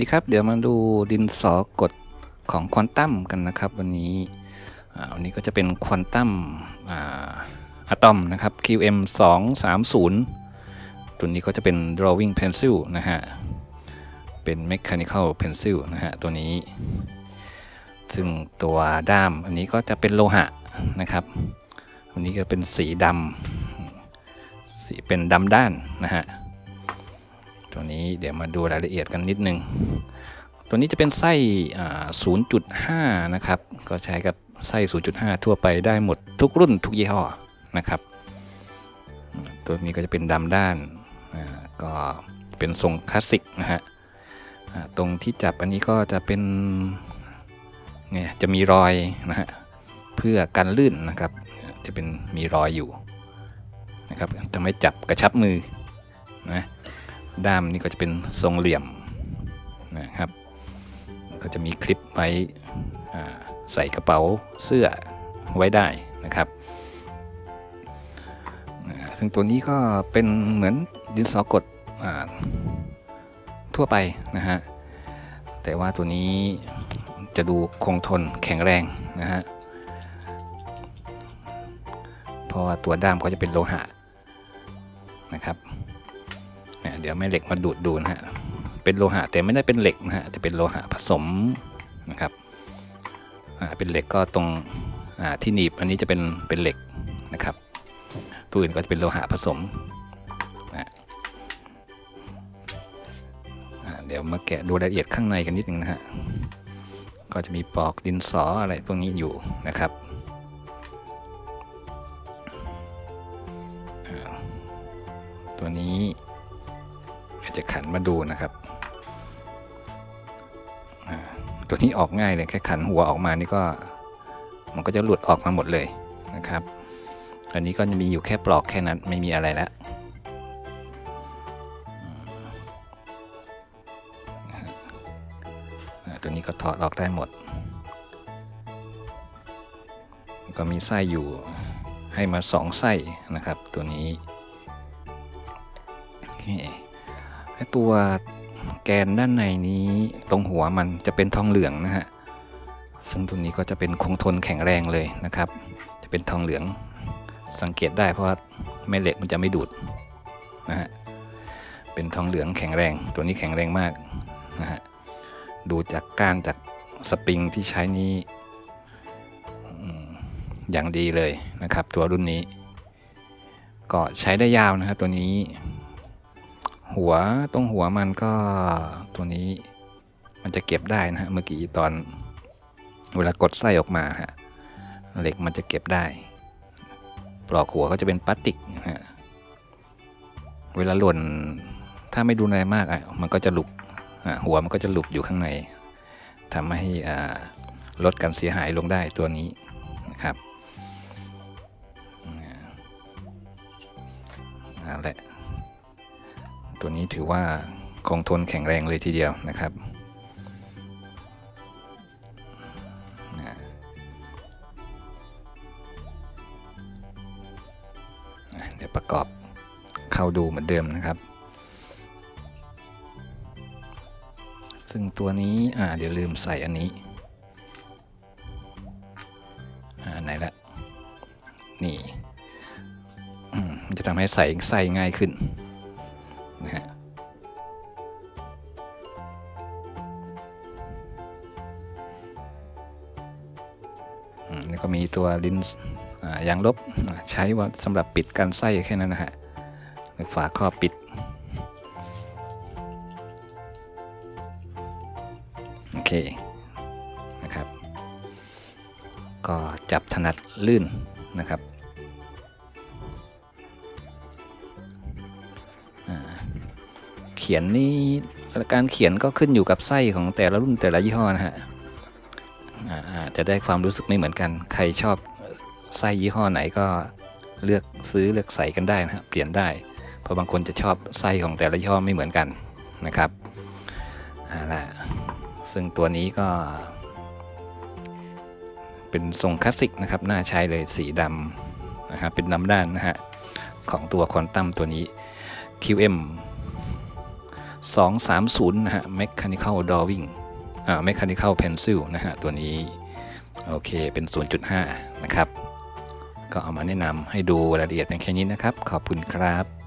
ดีครับ เดี๋ยวมาดูดินสอกดของควอนตัมกันนะครับ วันนี้วันนี้ก็จะเป็นควอนตัมอะตอมนะครับ QM 2 3 0ตัวนี้ก็จะเป็น drawing pencil นะฮะ เป็น mechanical pencil นะฮะ ตัวนี้ ซึ่งตัวด้ามอันนี้ก็จะเป็นโลหะนะครับ อันนี้ก็เป็นสีดำสีเป็นดำด้านนะฮะ ตัวนี้เดี๋ยวมาดูรายละเอียดกันนิดนึง ตัวนี้จะเป็นไส้ 0.5 นะครับ ก็ใช้กับไส้ 0.5 ทั่วไปได้หมดทุกรุ่นทุกยี่ห้อนะครับ ตัวนี้ก็จะเป็นดำด้าน ก็เป็นทรงคลาสสิกนะฮะ ตรงที่จับอันนี้ก็จะเป็นเนี่ยจะมีรอยนะฮะเพื่อกันลื่นนะครับ จะเป็นมีรอยอยู่นะครับจะไม่จับกระชับมือนะ ด้ามนี่ก็จะเป็นทรงเหลี่ยมนะครับ ก็จะมีคลิปไว้ใส่กระเป๋าเสื้อไว้ได้นะครับ ซึ่งตัวนี้ก็เป็นเหมือนดินสอกดอทั่วไปนะฮะ แต่ว่าตัวนี้จะดูคงทนแข็งแรงนะฮะ เพราะว่าตัวด้ามก็จะเป็นโลหะนะครับ เนี่ยเดี๋ยวแม่เหล็กมาดูดดูนะฮะ เป็นโลหะแต่ไม่ได้เป็นเหล็กนะฮะแต่เป็นโลหะผสมนะครับอ่าเป็นเหล็กก็ตรงอ่าที่หนีบอันนี้จะเป็นเป็นเหล็กนะครับ ตัวอื่นก็จะเป็นโลหะผสมนะเดี๋ยวมาแกะดูรายละเอียดข้างในกันนิดนึงนะฮะ ก็จะมีปอกดินสออะไรพวกนี้อยู่นะครับตัวนี้ จะขันมาดูนะครับตัวนี้ออกง่ายเลยแค่ขันหัวออกมานี่ก็มันก็จะหลุดออกมาหมดเลยนะครับ อันนี้ก็จะมีอยู่แค่ปลอกแค่นั้นไม่มีอะไรแล้วตัวนี้ก็ถอดออกได้หมด ก็มีไส้อยู่ให้มาสองไส้นะครับตัวนี้โอเค ตัวแกนด้านในนี้ตรงหัวมันจะเป็นทองเหลืองนะฮะ ซึ่งตัวนี้ก็จะเป็นคงทนแข็งแรงเลยนะครับ จะเป็นทองเหลืองสังเกตได้เพราะว่าแม่เหล็กมันจะไม่ดูดนะฮะ เป็นทองเหลืองแข็งแรง ตัวนี้แข็งแรงมากนะฮะ ดูจากก้านจากสปริงที่ใช้นี้อืมอย่างดีเลยนะครับ ตัวรุ่นนี้ ก็ใช้ได้ยาวนะครับตัวนี้ หัวตรงหัวมันก็ตัวนี้มันจะเก็บได้นะฮะเมื่อกี้ตอนเวลากดไส้ออกมาฮะเหล็กมันจะเก็บได้ ปลอกหัวก็จะเป็นพลาสติกฮะเวลาหล่นถ้าไม่ดูแลมากอะมันก็จะหลุดหัวมันก็จะหลุดอยู่ข้างในทำให้ลดการเสียหายลงได้ตัวนี้นะครับอ่านั่นแหละ ตัวนี้ถือว่าคงทนแข็งแรงเลยทีเดียวนะครับเดี๋ยวประกอบเข้าดูเหมือนเดิมนะครับ ซึ่งตัวนี้อ่าเดี๋ยวลืมใส่อันนี้อ่าไหนละนี่มันจะทำให้ใส่ไส้ง่ายขึ้น แล้วก็มีตัวลิ้นยางลบใช้ว่าสำหรับปิดกันไส้แค่นั้นนะฮะฝาครอบปิด โอเคนะครับ ก็จับถนัดลื่นนะครับเขียนนี่การเขียนก็ขึ้นอยู่กับไส้ของแต่ละรุ่นแต่ละยี่ห้อนะฮะ จะได้ความรู้สึกไม่เหมือนกัน ใครชอบไส้ยี่ห้อไหนก็เลือกซื้อเลือกใส่กันได้นะฮะเปลี่ยนได้ เพราะบางคนจะชอบไส้ของแต่ละยี่ห้อไม่เหมือนกันนะครับเอาล่ะซึ่งตัวนี้ก็ เป็นทรงคลาสสิกนะครับน่าใช้เลยสีดำนะครับเป็นน้ำด้านนะฮะของตัวควอนตัมตัวนี้ QM 230 นะฮะ Mechanical Drawing อ่า Mechanical Pencil นะฮะ ตัวนี้ โอเคเป็น 0.5 นะครับ ก็เอามาแนะนำให้ดูรายละเอียดในแค่นี้นะครับ ขอบคุณครับ